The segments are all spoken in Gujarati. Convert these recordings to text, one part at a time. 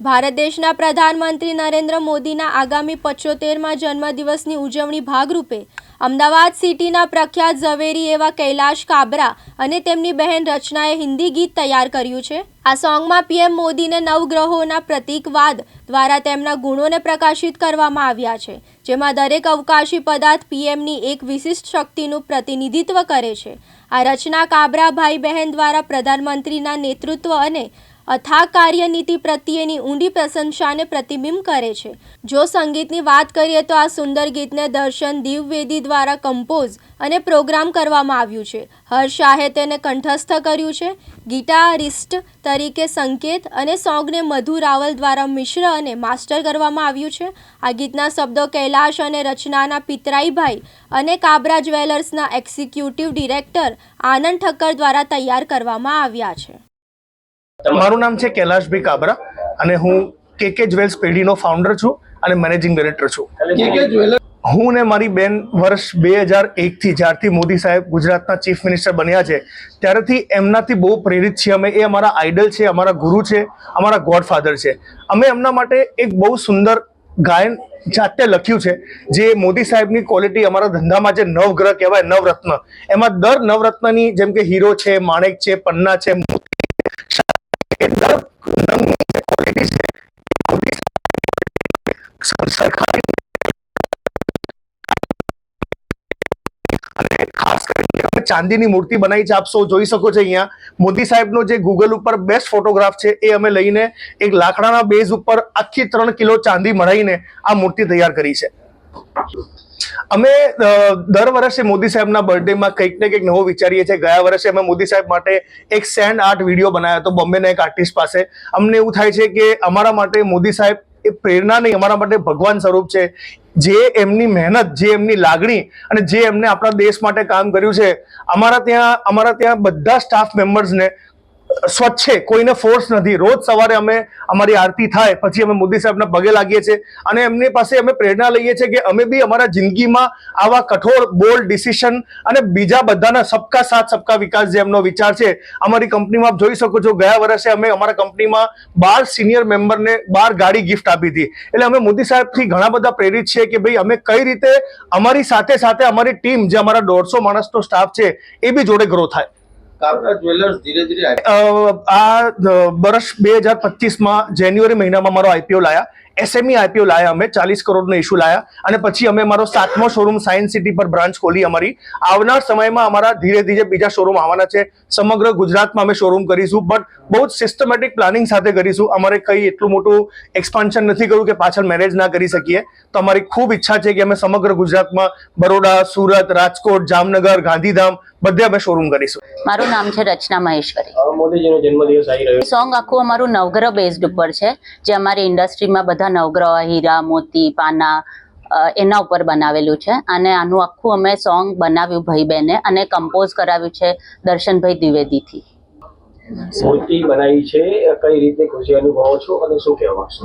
ભારત દેશના પ્રધાનમંત્રી નરેન્દ્ર મોદીના આગામી પચોતેરમાં જન્મદિવસની ઉજવણી ભાગરૂપે અમદાવાદ સિટીના પ્રખ્યાત ઝવેરી એવા કૈલાશ કાબરા અને તેમની બહેન રચનાએ હિન્દી ગીત તૈયાર કર્યું છે. આ સોંગમાં પીએમ મોદીને નવગ્રહોના પ્રતીકવાદ દ્વારા તેમના ગુણોને પ્રકાશિત કરવામાં આવ્યા છે, જેમાં દરેક અવકાશી પદાર્થ પીએમની એક વિશિષ્ટ શક્તિનું પ્રતિનિધિત્વ કરે છે. આ રચના કાબરા ભાઈ બહેન દ્વારા પ્રધાનમંત્રીના નેતૃત્વ અને અથાગ કાર્યનીતિ પ્રત્યેની ઊંડી પ્રશંસાને પ્રતિબિંબ કરે છે. જો સંગીતની વાત કરીએ તો આ સુંદર ગીતને દર્શન દિવવેદી દ્વારા કમ્પોઝ અને પ્રોગ્રામ કરવામાં આવ્યું છે. હર્ષ શાહે તેને કંઠસ્થ કર્યું છે. ગિટારિસ્ટ તરીકે સંકેત અને સોંગને મધુ રાવલ દ્વારા મિશ્ર અને માસ્ટર કરવામાં આવ્યું છે. આ ગીતના શબ્દો કૈલાશ અને રચનાના પિતરાઈભાઈ અને કાબરા જ્વેલર્સના એક્ઝિક્યુટિવ ડિરેક્ટર આનંદ ઠક્કર દ્વારા તૈયાર કરવામાં આવ્યા છે. મારું નામ છે કૈલાશભાઈ કાબરા અને હું કે કે જ્વેલ્સ પેઢીનો ફાઉન્ડર છું અને મેનેજિંગ ડિરેક્ટર છું. હું ને મારી બેન વર્ષ બે હજાર એકથી જ્યારથી મોદી સાહેબ ગુજરાતના ચીફ મિનિસ્ટર બન્યા છે ત્યારથી એમનાથી બહુ પ્રેરિત છીએ અમે. એ અમારા આઈડલ છે અમારા ગુરુ છે અમારા ગોડફાધર છે. અમે એમના માટે એક બહુ સુંદર ગાયન જાતે લખ્યું છે જે મોદી સાહેબની ક્વોલિટી અમારા ધંધામાં જે નવગ્રહ કહેવાય નવરત્ન એમાં દર નવરત્નની જેમ કે હીરો છે માણેક છે પન્ના છે ચાંદીની મૂર્તિ બનાવી છે, આપ સૌ જોઈ શકો છો અહીંયા. મોદી સાહેબનો જે ગૂગલ ઉપર બેસ્ટ ફોટોગ્રાફ છે, એ અમે લઈને એક લાકડાના બેઝ ઉપર આખી ત્રણ કિલો ચાંદી મળાઈને આ મૂર્તિ તૈયાર કરી છે. અમે દર વર્ષે મોદી સાહેબના બર્થડેમાં કંઈક ને કંઈક નવો વિચારીએ છીએ. ગયા વર્ષે અમે મોદી સાહેબ માટે એક સેન્ડ આર્ટ વીડિયો બનાવ્યો હતો બોમ્બેના એક આર્ટિસ્ટ પાસે. અમને એવું થાય છે કે અમારા માટે મોદી સાહેબ એ પ્રેરણા નહીં, અમારા માટે ભગવાન સ્વરૂપ છે. જે એમની મહેનત, જે એમની લાગણી અને જે એમને આપણા દેશ માટે કામ કર્યું છે, અમારા ત્યાં અમારા ત્યાં બધા સ્ટાફ મેમ્બર્સને સ્વચ્છ છે કોઈને ફોર્સ નથી. રોજ સવારે અમે અમારી આરતી થાય, પછી અમે મોદી સાહેબના પગે લાગીએ છીએ અને એમની પાસે અમે પ્રેરણા લઈએ છીએ કે અમે બી અમારા જિંદગીમાં આવા કઠોર બોલ્ડ ડિસિશન અને બીજા બધાના સબકા સાથ, સબકા વિકાસ જે એમનો વિચાર છે, અમારી કંપનીમાં આપ જોઈ શકો છો, ગયા વર્ષે અમે અમારા કંપનીમાં બાર સિનિયર મેમ્બરને બાર ગાડી ગિફ્ટ આપી હતી. એટલે અમે મોદી સાહેબથી ઘણા બધા પ્રેરિત છે કે ભાઈ અમે કઈ રીતે અમારી સાથે સાથે અમારી ટીમ જે અમારા દોઢસો માણસનો સ્ટાફ છે, એ બી જોડે ગ્રો થાય. આ વર્ષ બે હજાર પચીસમાં જાન્યુઆરી મહિનામાં મારો આઈપીઓ લાયા. એસએમઈ આઈપીઓ લાયા અમે, ચાલીસ કરોડનો ઇસ્યુ લાયા. અને પછી અમે મારો સાતમો શોરૂમ સાયન્સ સિટી પર બ્રાન્ચ ખોલી અમારી. આવનાર સમયમાં અમારા ધીરે ધીરે બીજા શોરૂમ આવવાના છે. સમગ્ર ગુજરાતમાં અમે શોરૂમ કરીશું બટ બહુ જ સિસ્ટમેટિક પ્લાનિંગ સાથે કરીશું. અમારે કંઈ એટલું મોટું એક્સપાન્શન નથી કર્યું કે પાછળ મેરેજ ના કરી શકીએ. તો અમારી ખૂબ ઈચ્છા છે કે અમે સમગ્ર ગુજરાતમાં બરોડા, સુરત, રાજકોટ, જામનગર, ગાંધીધામ બધે અમે શોરૂમ કરીશું. મારું નામ છે રચના મહેશ્વરી. મોદીજીનો જન્મદિવસ આવી રહ્યો સોંગ આખું અમારું નવગ્રહ બેઝડ ઉપર છે જે અમારી ઇન્ડસ્ટ્રીમાં બધા નવગ્રહ હીરા મોતી પાના એના ઉપર બનાવેલું છે. અને આનું આખું અમે સોંગ બનાવ્યું ભાઈ બહેને અને કમ્પોઝ કરાવ્યું છે દર્શનભાઈ દ્વિવેદીથી. મૂર્તિ બનાવી છે. કઈ રીતે ખુશી અનુભવો છો અને શું કહેવા માંગશો?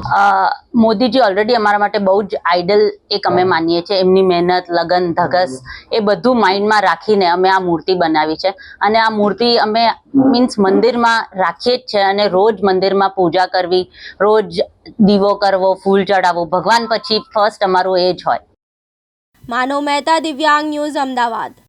મોદીજી ઓલરેડી અમારા માટે બહુ જ આઈડલ એક અમે માનીએ છીએ. એમની મહેનત લગન ધગસ એ બધું માઇન્ડમાં રાખીને અમે આ મૂર્તિ બનાવી છે. અને આ મૂર્તિ અમે મીન્સ મંદિરમાં રાખીએ જ છે અને રોજ મંદિરમાં પૂજા કરવી રોજ દીવો કરવો ફૂલ ચડાવવું. ભગવાન પછી ફર્સ્ટ અમારું એ જ હોય. માનવ મહેતા દિવ્યાંગ ન્યૂઝ અમદાવાદ.